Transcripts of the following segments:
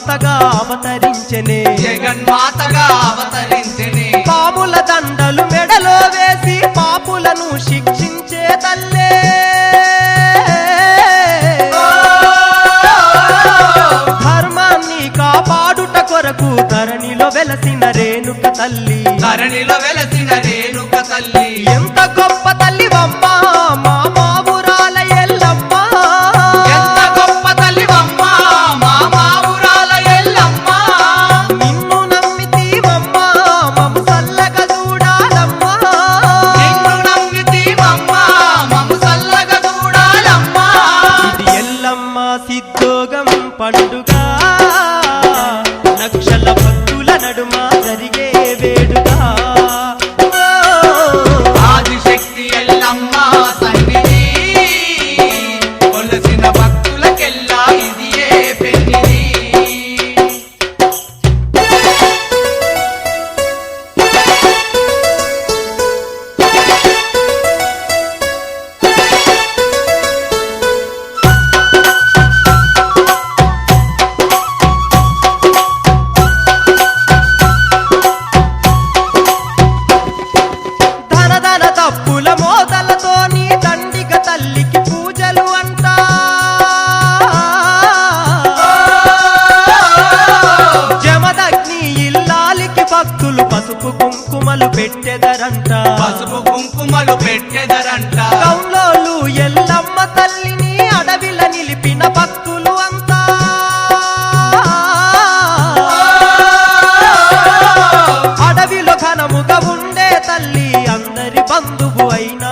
జగన్మాతగా అవతరించనే. జగన్మాతగా అవతరించనే. పాముల దండలు మెడలో వేసి పాపులను శిక్షించే తల్లే. ధర్మాన్ని కాపాడుట కొరకు ధరణిలో వెలసిన రేణుక తల్లి. ధరణిలో వెలసిన రేణుక తల్లి. ఎంత గొప్ప తల్లి వమ్మా మామ అయినా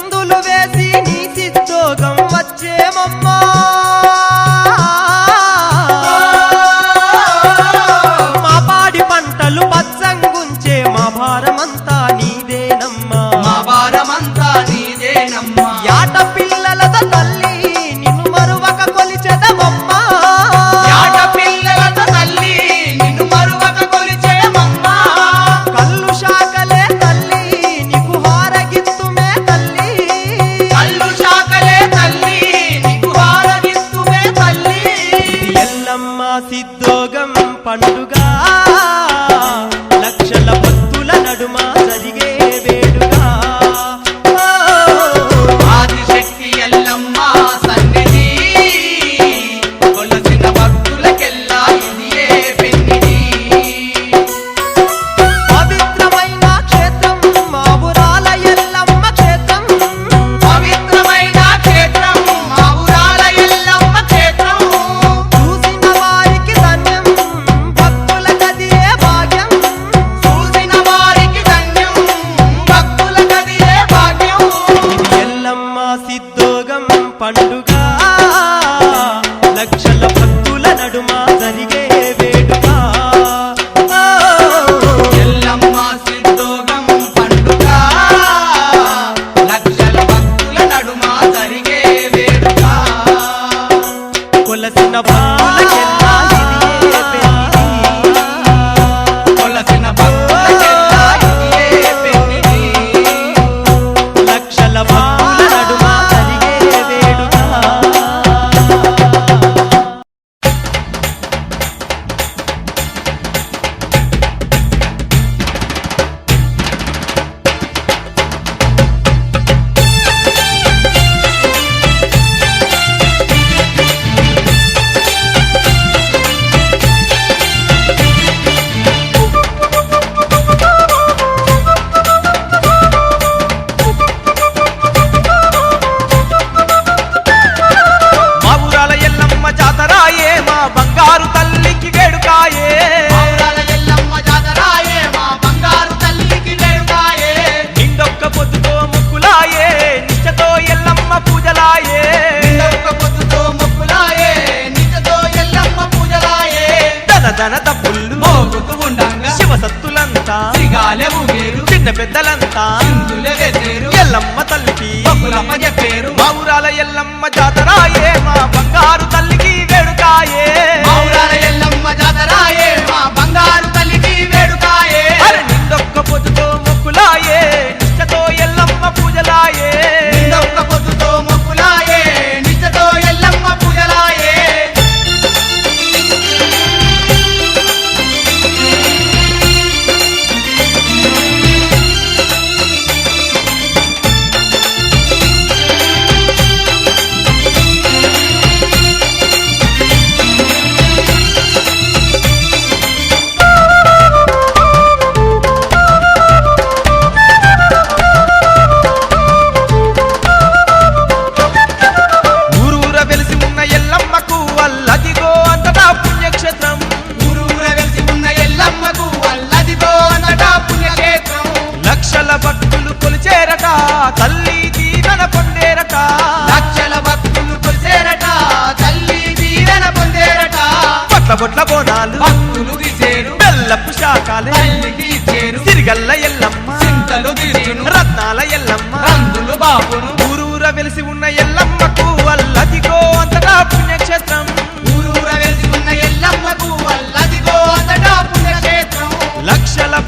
మందులు కొట్ల బోనాలు. భక్తులు తీసేరు బెల్లపు శాఖాలు. తల్లికి సిరిగల్ల ఎల్లమ్మ. చింతలు తీర్చును. రత్నాల ఎల్లమ్మ. అందులో బాబును ఊరూర వెలిసి ఉన్న ఎల్లమ్మకు వల్లదిగో అంతటా పుణ్యక్షేత్రం. ఊరూర వెలిసి ఉన్న ఎల్లమ్మకు వల్లదిగో అంతటా పుణ్యక్షేత్రం. లక్షల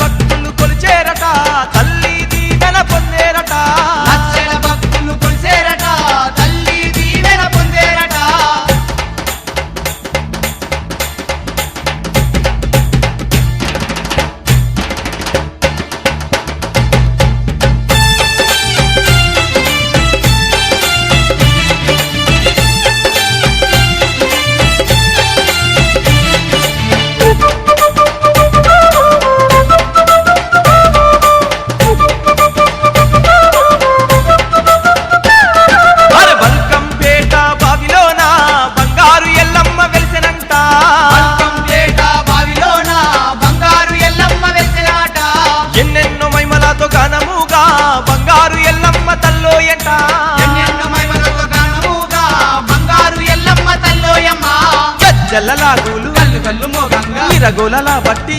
కళ్ళు మోగంగా రగులల బట్టి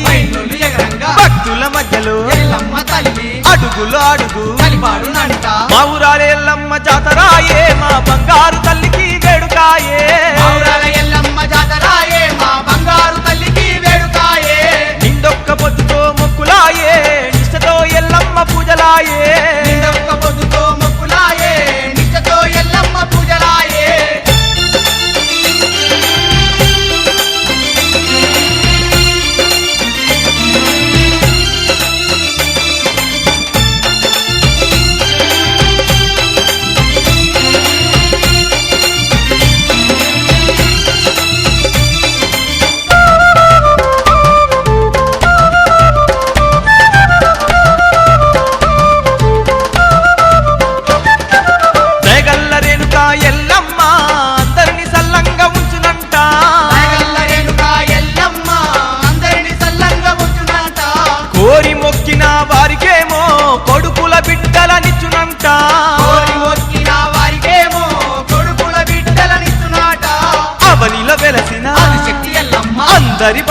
భక్తుల మధ్యలో తల్లి అడుగులు అడుగు కలిపాడు నంట మా ఊరాల ఎల్లమ్మ జాతరాయే మా బంగారు తల్లికి వేడుకాయే. ఊరాల ఎల్లమ్మ జాతరాయే మా బంగారు తల్లికి వేడుకాయే. నిందొక్క పొద్దుతో మొక్కులాయే నిష్టతో ఎల్లమ్మ పూజలాయే. నిందొక్క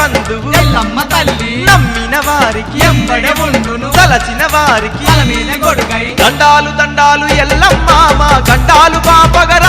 బంధువు. ఎల్లమ్మ తల్లి. నమ్మిన వారికి ఎంబడ ఉండును. తలచిన వారికి దండాలు దండాలు ఎల్లమ్మ మా గండాలు పాపగ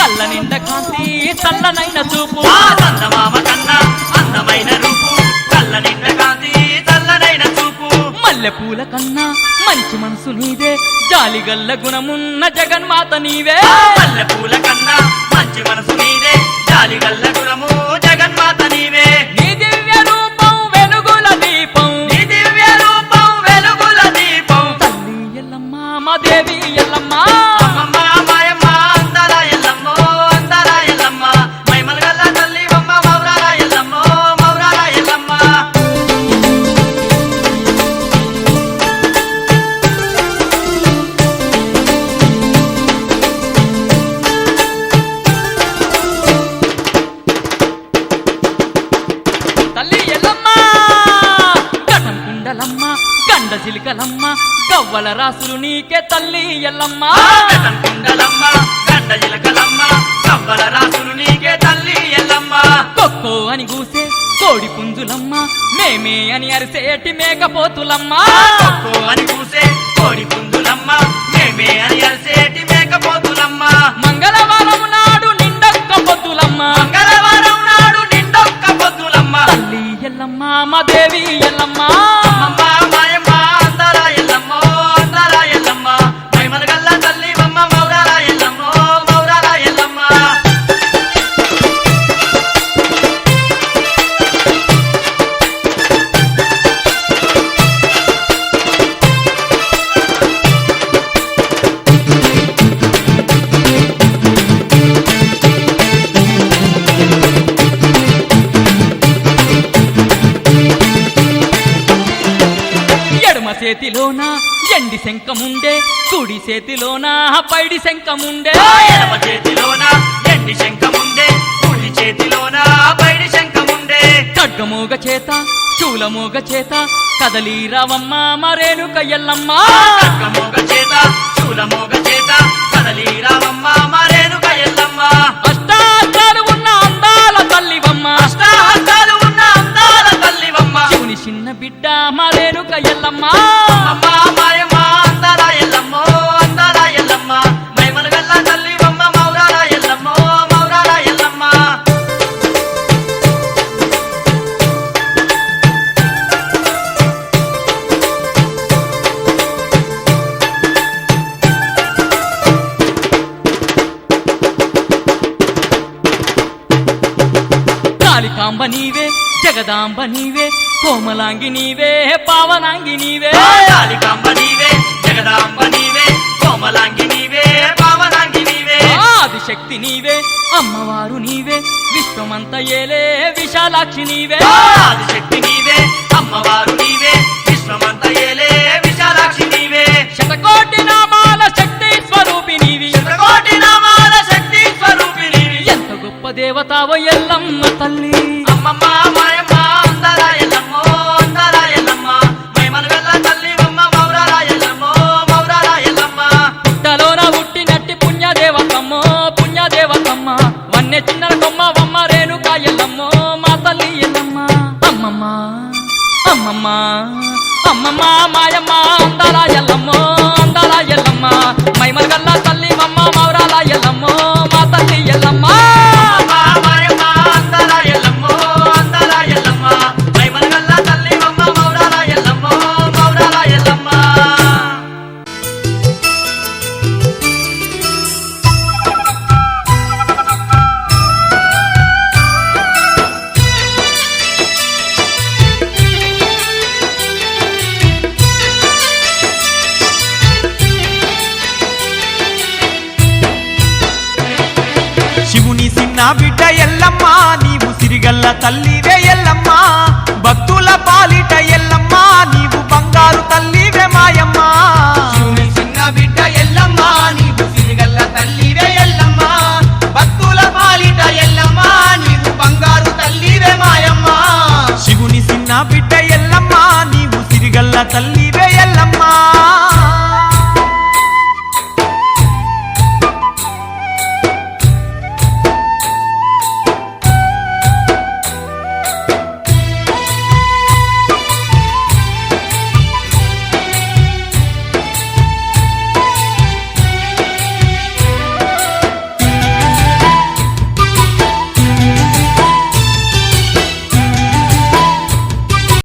కళ్ళ నిండ కాంతి చల్లనైన చూపు. చందమామ కన్నా అందమైన రూపు. కళ్ళ నిండ కాంతి చల్లనైన చూపు. మల్లె పూల కన్నా మంచి మనసు నీదే. జాలిగల్ల గుణమున్న జగన్మాత నీవే. మల్లె పూల కన్నా మంచి మనసు నీదే. జాలి గల్ల గుణము జగన్మాత నీవే. గవ్వల రాసులు నీకే తల్లి ఎల్లమ్మ. కుండలమ్మ గండ జిలకలమ్మ కవ్వల రాసులు నీకే తల్లి ఎల్లమ్మ. కొక్కో అని కూసే కోడి పుంజులమ్మ మేమే అని అరిసేటి మేకపోతులమ్మ. కొక్కో అని కూసే కోడి పుందులమ్మ మేమే అని అరిసేటి మేకపోతులమ్మ. మంగళవారం నాడు నిండొక్క పొద్దులమ్మ. మంగళవారం నాడు నిండొక్క పొద్దులమ్మ. తల్లి ఎల్లమ్మ మా దేవి ఎల్లమ్మ. శంఖముండే కుడి చేతిలోన పైడి శంఖముండే. ఎడమ చేతిలోన ఎండి శంఖముండే కుడి చేతిలోన పైడి శంఖముండే. ఖడ్గమోగ చేత శూలమోగ చేత కదలి రావమ్మ మరేనుక ఎల్లమ్మ. కక్కమోగ చేత నీవే జగదాంబ నీవే కోమలాంగి నీవే పావనాంగి నీవే. కాళికాంబ నీవే జగదాంబ నీవే కోమలాంగి నీవే పావనాంగి నీవే. ఆదిశక్తి నీవే అమ్మవారు నీవే విశ్వమంత ఏలే విశాలాక్షి నీవే. ఆదిశక్తి నీవే అమ్మవారు నీవే విశ్వమంత ఏలే విశాలాక్షి నీవే. శతకోటి నామాల శక్తి స్వరూపి నీవి శతకోటి నామాల శక్తి స్వరూపి నీవి ఎంత గొప్ప దేవతావో